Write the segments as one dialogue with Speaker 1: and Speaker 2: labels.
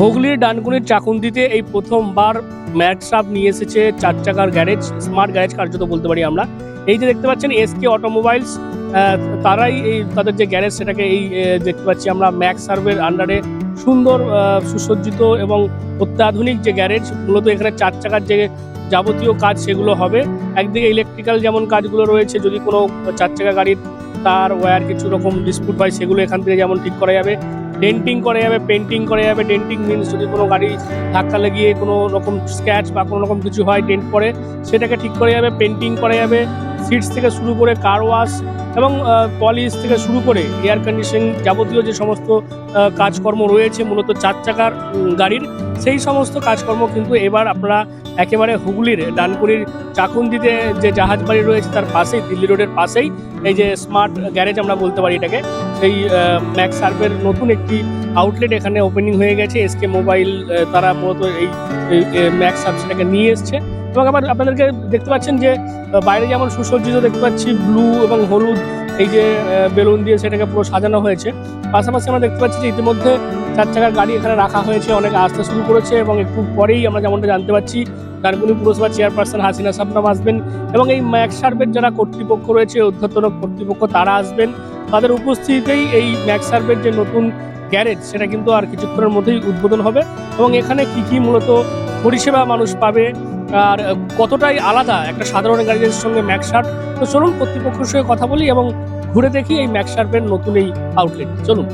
Speaker 1: হুগলির ডানকুনির চাকুন্দিতে এই প্রথমবার ম্যাকসাপ নিয়ে এসেছে চার চাকার গ্যারেজ, স্মার্ট গ্যারেজ কার্যত বলতে পারি আমরা। এই যে দেখতে পাচ্ছেন এসকে অটোমোবাইলস তারাই এই তাদের যে গ্যারেজ সেটাকে এই দেখতে পাচ্ছি আমরা ম্যাক্স সার্ভের আন্ডারে। সুন্দর সুসজ্জিত এবং অত্যাধুনিক যে গ্যারেজ, মূলত এখানে চার চাকার যে যাবতীয় কাজ সেগুলো হবে। একদিকে ইলেকট্রিক্যাল যেমন কাজগুলো রয়েছে, যদি কোনো চার চাকা গাড়ির তার, ওয়্যার কিছু রকম ডিসপুট হয়, সেগুলো এখান থেকে যেমন ঠিক করা যাবে। ডেন্টিং করা যাবে পেন্টিং করা যাবে। ডেন্টিং মিনস যদি কোনো গাড়ি ধাক্কা লাগিয়ে কোনো রকম স্ক্র্যাচ বা কোনো রকম কিছু হয় ডেন্ট পড়ে, সেটাকে ঠিক করা যাবে পেন্টিং করা যাবে। সিটস থেকে শুরু করে কার ওয়াশ এবং পলিশ থেকে শুরু করে এয়ার কন্ডিশন যাবতীয় যে সমস্ত কাজকর্ম রয়েছে, মূলত চার চাকার গাড়ির, সেই সমস্ত কাজকর্ম কিন্তু এবার আপনারা একেবারে হুগলির, ডানকুনির চাকুন্দিতে যে জাহাজ বাড়ি রয়েছে, তার পাশেই, দিল্লি রোডের পাশেই, এই যে স্মার্ট গ্যারেজ আমরা বলতে পারি এটাকে সেই ম্যাক্স সার্ভের নতুন একটি আউটলেট এখানে ওপেনিং হয়ে গেছে। এসকে মোবাইল তারা মূলত এই ম্যাক্স সার্ভ সেটাকে নিয়ে এসছে। এবং আবার আপনাদেরকে দেখতে পাচ্ছেন যে বাইরে যেমন সুসজ্জিত দেখতে পাচ্ছি ব্লু এবং হলুদ, এই যে বেলুন দিয়ে সেটাকে পুরো সাজানো হয়েছে। পাশাপাশি আমরা দেখতে পাচ্ছি যে ইতিমধ্যে চার চাকার গাড়ি এখানে রাখা হয়েছে, অনেক আসতে শুরু করেছে এবং একটু পরেই আমরা যেমনটা জানতে পারছি ডানকুনি পুরসভার চেয়ারপারসন হাসিনা সাবনাম আসবেন। এবং এই ম্যাক্স সার্ভের যারা কর্তৃপক্ষ রয়েছে, ঊর্ধ্বতন কর্তৃপক্ষ তারা আসবেন। তাদের উপস্থিতিতেই এই ম্যাক্স সার্ভের যে নতুন গ্যারেজ, সেটা কিন্তু আর কিছুক্ষণের মধ্যেই উদ্বোধন হবে এবং এখানে কি কি মূলত পরিষেবা মানুষ পাবে আর কতটাই আলাদা একটা সাধারণ গ্যারেজের সঙ্গে ম্যাক্স সার্ভ। তো চলুন কর্তৃপক্ষের সঙ্গে কথা বলি এবং ঘুরে দেখি এই ম্যাক সার্ভের নতুন এই আউটলেট চলুন।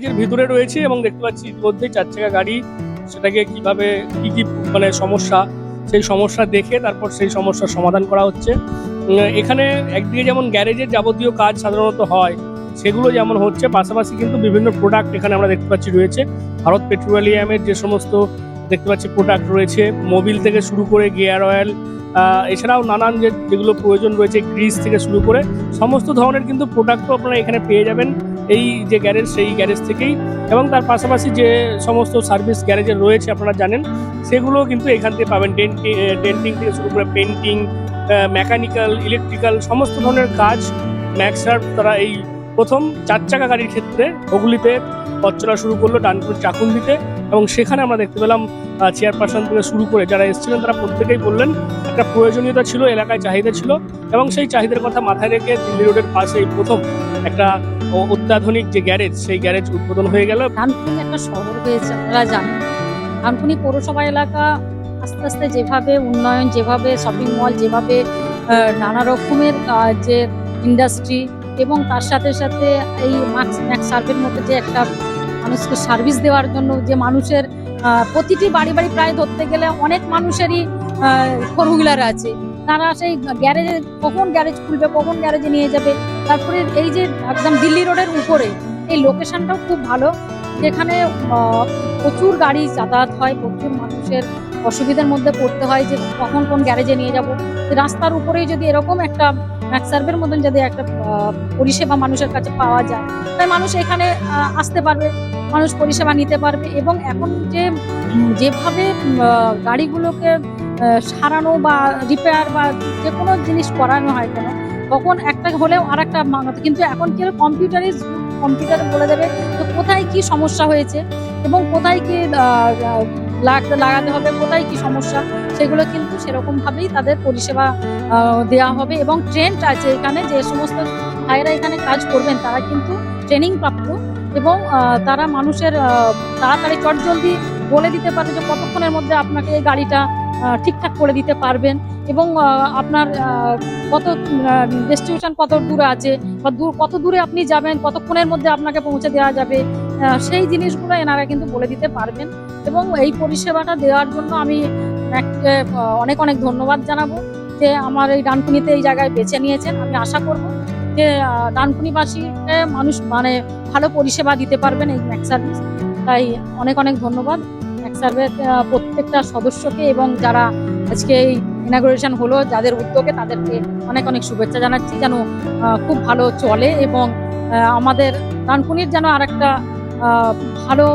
Speaker 1: গ্যারেজের ভিতরে রয়েছে এবং দেখতে পাচ্ছি ইতিমধ্যে চার চাকা গাড়ি, সেটাকে কীভাবে, কি কি মানে সমস্যা, সেই সমস্যা দেখে তারপর সেই সমস্যার সমাধান করা হচ্ছে। এখানে একদিকে যেমন গ্যারেজের যাবতীয় কাজ সাধারণত হয়, সেগুলো যেমন হচ্ছে, পাশাপাশি কিন্তু বিভিন্ন প্রোডাক্ট এখানে আমরা দেখতে পাচ্ছি রয়েছে। ভারত পেট্রোলিয়ামের যে সমস্ত দেখতে পাচ্ছি প্রোডাক্ট রয়েছে, মোবিল থেকে শুরু করে গিয়ার অয়েল এছাড়াও নানান যে, যেগুলো প্রয়োজন রয়েছে গ্রিস থেকে শুরু করে, সমস্ত ধরনের কিন্তু প্রোডাক্টও আপনারা এখানে পেয়ে যাবেন। এই যে গ্যারেজ সেই গ্যারেজ থেকেই এবং তার পাশাপাশি যে সমস্ত সার্ভিস গ্যারেজের রয়েছে আপনারা জানেন সেগুলো কিন্তু এখান থেকে পাবেন। ডেন্টিং ডেন্টিং থেকে শুরু করে পেন্টিং মেকানিক্যাল ইলেকট্রিক্যাল সমস্ত ধরনের কাজ ম্যাক্সার তারা এই প্রথম চার চাকা গাড়ির ক্ষেত্রে হুগলিতে পথ চলা শুরু করল, ডানপুর চাকুন্দিতে এবং সেখানে আমরা দেখতে পেলাম চেয়ারপারসন থেকে শুরু করে যারা এসেছিলেন তারা প্রত্যেকেই বললেন, একটা প্রয়োজনীয়তা ছিল, এলাকায় চাহিদা ছিল এবং সেই চাহিদার কথা মাথায় রেখে দিল্লি রোডের পাশে এই প্রথম একটা অত্যাধুনিক যে গ্যারেজ, সেই গ্যারেজ উদ্বোধন হয়ে গেল।
Speaker 2: ডানকুনি একটা শহর হয়েছে, আপনারা জানেন। ডানকুনি পৌরসভা এলাকা আস্তে আস্তে যেভাবে উন্নয়ন, যেভাবে শপিং মল যেভাবে নানা রকমের যে ইন্ডাস্ট্রি এবং তার সাথে সাথে এই ম্যাক্স ম্যাক্স সার্ভের মধ্যে যে একটা মানুষকে সার্ভিস দেওয়ার জন্য যে মানুষের প্রতিটি বাড়ি বাড়ি প্রায় ধরতে গেলে অনেক মানুষেরই ফোর হুইলার আছে। তারা সেই গ্যারেজে কখন গ্যারেজ খুলবে, কখন গ্যারেজে নিয়ে যাবে? তারপরে এই যে একদম দিল্লি রোডের উপরে, এই লোকেশনটাও খুব ভালো। যেখানে প্রচুর গাড়ি যাতায়াত হয়, প্রচুর মানুষের অসুবিধার মধ্যে পড়তে হয় যে কখন কোন গ্যারেজে নিয়ে যাব। রাস্তার উপরেই যদি এরকম একটা ম্যাক্সার্ভের মতন যদি একটা পরিষেবা মানুষের কাছে পাওয়া যায়, তাই মানুষ এখানে আসতে পারবে, মানুষ পরিষেবা নিতে পারবে এবং এখন যে, যেভাবে গাড়িগুলোকে সারানো বা রিপেয়ার বা যে কোনো জিনিস করানো হয় কেন তখন একটা হলেও আর একটা কিন্তু এখন কি কম্পিউটারে কম্পিউটারে বলে দেবে তো কোথায় কি সমস্যা হয়েছে এবং কোথায় কি আহ, লাগাতে হবে কোথায় কি সমস্যা সেগুলো কিন্তু সেরকমভাবেই তাদের পরিষেবা দেওয়া হবে এবং ট্রেন্ড আছে এখানে যে সমস্ত ভাইয়েরা এখানে কাজ করবেন তারা কিন্তু ট্রেনিং প্রাপ্ত এবং তারা মানুষের তাড়াতাড়ি চটজলদি বলে দিতে পারে যে কতক্ষণের মধ্যে আপনাকে এই গাড়িটা ঠিকঠাক করে দিতে পারবেন এবং আপনার কত ডেস্টিনেশন কত দূরে আছে বা দূর, কত দূরে আপনি যাবেন, কতক্ষণের মধ্যে আপনাকে পৌঁছে দেওয়া যাবে সেই জিনিসগুলো এনারা কিন্তু বলে দিতে পারবেন এবং এই পরিষেবাটা দেওয়ার জন্য আমি অনেক অনেক ধন্যবাদ জানাব যে আমার এই ডানকুনিতে এই জায়গায় বেছে নিয়েছেন। আমি আশা করব যে ডানকুনিবাসীকে মানুষ মানে ভালো পরিষেবা দিতে পারবেন এই ম্যাক সার্ভিস। তাই অনেক অনেক ধন্যবাদ। সার্ভিস প্রত্যেকটা সদস্যকে এবং যারা আজকে এই ইনাগুরেশন হলো যাদের উদ্যোগে তাদেরকে অনেক অনেক শুভেচ্ছা জানাচ্ছি। যেন খুব ভালো চলে এবং আমাদের ডানকুনির যেন আরেকটা আহ, ভালো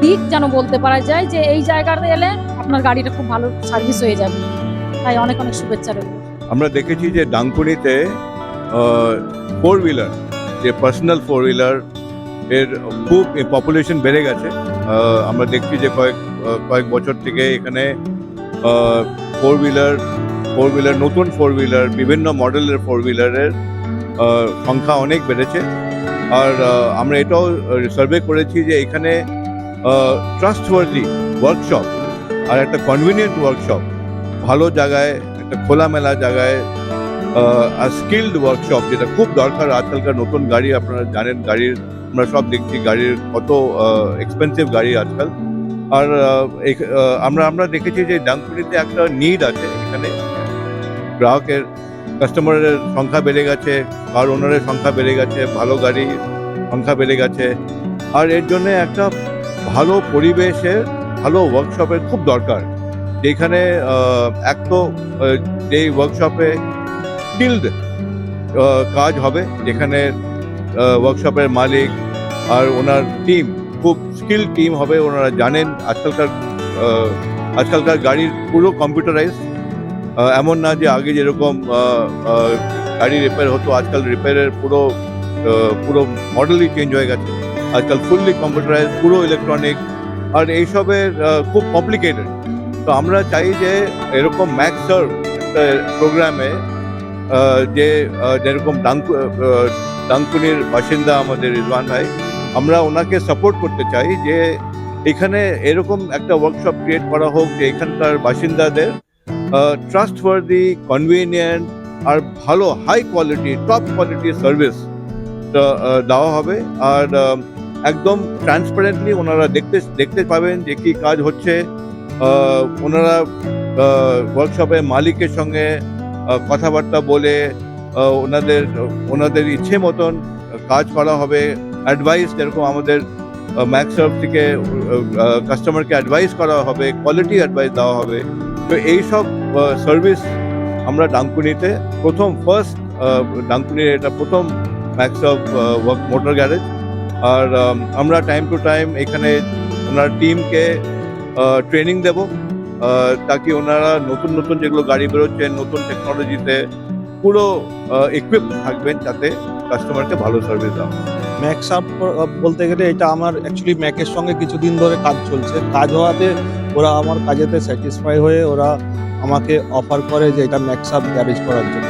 Speaker 2: দিক যেন বলতে পারা যায় যে এই জায়গাতে এলে আপনার গাড়িটা খুব ভালো সার্ভিস হয়ে যাবে। তাই অনেক অনেক শুভেচ্ছা রইল।
Speaker 3: আমরা দেখেছি যে ডাংকুনিতে ফোর হুইলার যে পার্সোনাল ফোর হুইলার এর খুব পপুলেশন বেড়ে গেছে। আমরা দেখছি যে কয়েক কয়েক বছর থেকে এখানে ফোর হুইলার ফোর হুইলার নতুন ফোর হুইলার বিভিন্ন মডেলের ফোর হুইলারের সংখ্যা অনেক বেড়েছে। আর আমরা এটাও সার্ভে করেছি যে এখানে ট্রাস্টওয়ার্দি ওয়ার্কশপ আর একটা কনভিনিয়েন্ট ওয়ার্কশপ ভালো জায়গায়, একটা খোলামেলা জায়গায় আর স্কিল্ড ওয়ার্কশপ যেটা খুব দরকার। আজকালকার নতুন গাড়ি আপনারা জানেন, গাড়ির আমরা সব দেখছি গাড়ির কত এক্সপেন্সিভ গাড়ি আজকাল। আর আমরা আমরা দেখেছি যে ডাংপুরিতে একটা নিড আছে এখানে। গ্রাহকের কাস্টমারের সংখ্যা বেড়ে গেছে কার ওনারের সংখ্যা বেড়ে গেছে, ভালো গাড়ির সংখ্যা বেড়ে গেছে। আর এর জন্য একটা ভালো পরিবেশের ভালো ওয়ার্কশপের খুব দরকার। যেখানে এক তো যেই ওয়ার্কশপে স্কিল্ড কাজ হবে, যেখানে ওয়ার্কশপের মালিক আর ওনার টিম খুব স্কিল টিম হবে, ওনারা জানেন। আজকালকার আজকালকার গাড়ির পুরো কম্পিউটারাইজ এমন না যে আগে যেরকম গাড়ি রিপেয়ার হতো, আজকাল রিপেয়ারের পুরো পুরো মডেলই চেঞ্জ হয়ে গেছে। আজকাল ফুললি কম্পিউটারাইজ পুরো ইলেকট্রনিক আর এইসবের খুব কমপ্লিকেটেড তো আমরা চাই যে এরকম ম্যাক্স প্রোগ্রামে যে যেরকম ডাঙ্কু ডাঙ্কুনির বাসিন্দা আমাদের রিজওয়ান ভাই, আমরা ওনাকে সাপোর্ট করতে চাই যে এখানে এরকম একটা ওয়ার্কশপ ক্রিয়েট করা হোক যে এখানকার বাসিন্দাদের ট্রাস্টওয়ার্দি কনভিনিয়েন্ট আর ভালো high quality top quality service দেওয়া হবে। আর একদম ট্রান্সপারেন্টলি ওনারা দেখতে দেখতে পাবেন যে কী কাজ হচ্ছে। ওনারা ওয়ার্কশপের মালিকের সঙ্গে কথাবার্তা বলে ওনাদের ওনাদের ইচ্ছে মতন কাজ করা হবে। অ্যাডভাইস যেরকম আমাদের ম্যাক্সার্ভ থেকে কাস্টমারকে অ্যাডভাইস করা হবে কোয়ালিটি অ্যাডভাইস দেওয়া হবে। তো এইসব সার্ভিস আমরা ডাঙ্কুনিতে, প্রথম ফার্স্ট ডাঙ্কুনির এটা প্রথম ম্যাক্সার্ভ ওয়ার্ক মোটর গ্যারেজ আর আমরা টাইম টু টাইম এখানে ওনার টিমকে ট্রেনিং দেব। তাকে ওনারা নতুন নতুন যেগুলো গাড়ি বেরোচ্ছে, নতুন টেকনোলজিতে পুরো ইকুইপ থাকবেন যাতে কাস্টমারকে ভালো সার্ভিস দেওয়া হয়।
Speaker 4: ম্যাক্স আপ বলতে গেলে এটা আমার অ্যাকচুয়ালি ম্যাকের সঙ্গে কিছুদিন ধরে কাজ চলছে। কাজ হওয়াতে ওরা আমার কাজেতে স্যাটিসফাই হয়ে ওরা আমাকে অফার করে যে এটা ম্যাক্স আপ গ্যারেজ করার জন্য।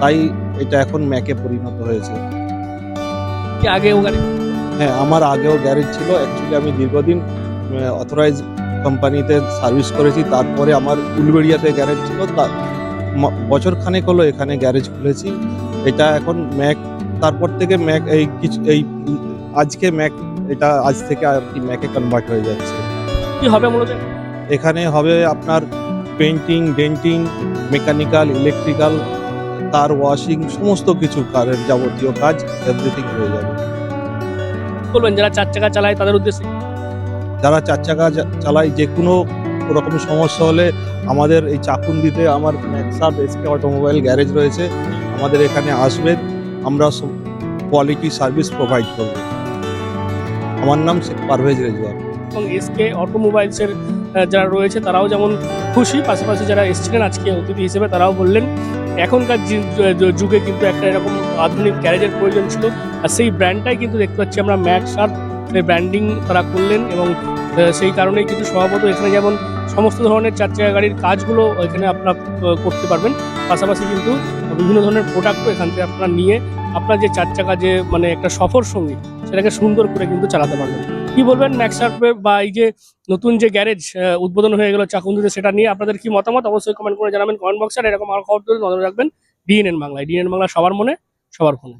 Speaker 4: তাই এটা এখন ম্যাকে পরিণত হয়েছে।
Speaker 1: কি আগে
Speaker 4: হ্যাঁ আমার আগেও গ্যারেজ ছিল। অ্যাকচুয়ালি আমি দীর্ঘদিন অথরাইজ কোম্পানিতে সার্ভিস করেছি। তারপরে আমার উলবেড়িয়াতে গ্যারেজ ছিল। বছর খানেক হলো এখানে গ্যারেজ খুলেছি। এটা এখন ম্যাক তারপর থেকে ম্যাক এই কিছু এই আজকে ম্যাক এটা আজ থেকে আর কি ম্যাকে কনভার্ট হয়ে যাচ্ছে।
Speaker 1: কি হবে মূলত?
Speaker 4: এখানে হবে আপনার পেন্টিং ডেন্টিং মেকানিক্যাল ইলেকট্রিক্যাল তার ওয়াশিং সমস্ত কিছু কারের যাবতীয় কাজ এভরিথিং হয়ে যাবে।
Speaker 1: বলবেন যারা চার চাকা চালায় তাদের উদ্দেশ্যে
Speaker 4: যারা চার চাকা চালায় যে কোনো রকম সমস্যা হলে আমাদের এই চাকুন্দিতে আমার ম্যাক্সাপ এসকে অটোমোবাইল গ্যারেজ রয়েছে। আমাদের এখানে আসবেন আমরা কোয়ালিটি সার্ভিস প্রোভাইড করব। আমার নাম শেখ পারভেজ রেজওয়ার
Speaker 1: এবং এসকে অটোমোবাইলসের যারা রয়েছে তারাও যেমন খুশি, পাশাপাশি যারা এসেছিলেন আজকে অতিথি হিসেবে তারাও বললেন, এখনকার যুগে কিন্তু একটা এরকম আধুনিক গ্যারেজের প্রয়োজন ছিল। আর সেই ব্র্যান্ডটাই কিন্তু দেখতে পাচ্ছি আমরা ম্যাক্স আর ব্র্যান্ডিং তারা করলেন এবং সেই কারণেই কিন্তু স্বভাবত এখানে যেমন সমস্ত ধরনের চার চাকা গাড়ির কাজগুলো এখানে আপনারা করতে পারবেন। পাশাপাশি কিন্তু বিভিন্ন ধরনের প্রোডাক্টও এখান থেকে আপনারা নিয়ে আপনার যে চার চাকা যে মানে একটা সফর সঙ্গী, সেটাকে সুন্দর করে কিন্তু চালাতে পারবেন। কি বলবেন ম্যাক্সার্পে বা এই যে নতুন যে গ্যারেজ উদ্বোধন হয়ে গেল চাকুন্দিতে সেটা নিয়ে আপনাদের কি মতামত? অবশ্যই কমেন্ট করে জানাবেন। কমেন্ট বক্সে আর এরকম আরও খবর নজর রাখবেন। ডিএনএন বাংলায়। ডিএনএন বাংলা সবার মনে, সবার ফোনে।